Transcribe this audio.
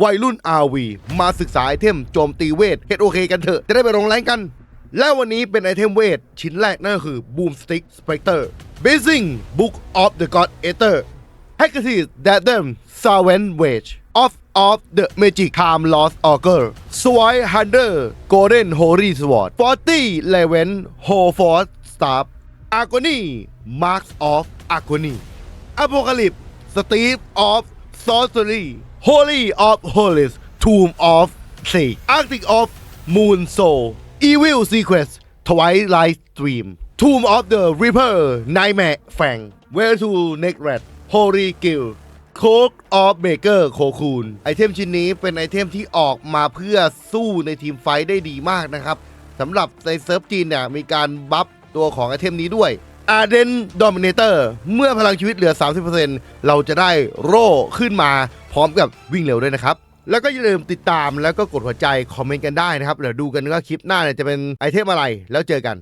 วัยรุ่น RV มาศึกษาไอเทมโจมตีเวท HOK กันเถอะ จะได้ไปลงแรงกัน และวันนี้เป็นไอเทมเวท ชิ้นแรกนั่นก็คือ Boomstick Spectre Basing Book of the God Eater Hecate Datum Servant Wage of of the Magic Time Lost Augur Swine Hunter Golden Holy Sword 40 Eleven Hofort Staff Agony Marks of Agony Apocalypse Steve of Sorcery Holy of Holies Tomb of Sake Arctic of Moon Soul Evil Secrets Twilight Stream Tomb of the Reaper Nightmare Fang Where to Neck Rat Holy Guild โคกออฟเบเกอร์โคคูนไอเทมชิ้นนี้เป็นไอเทมที่ออกมาเพื่อสู้ในทีมไฟได้ดีมากนะครับสำหรับในเซิร์ฟจีนเนี่ยมีการบัฟตัวของไอเทมนี้ด้วย อาเดนดอมิเนเตอร์เมื่อพลังชีวิตเหลือ 30%เราจะได้โร่ขึ้นมาพร้อมกับวิ่งเร็วด้วยนะครับ แล้วก็อย่าลืมติดตามแล้วก็กดหัวใจ คอมเมนต์กันได้นะครับ เดี๋ยวดูกันว่าคลิปหน้าเนี่ยจะเป็นไอเทมอะไรแล้วเจอกัน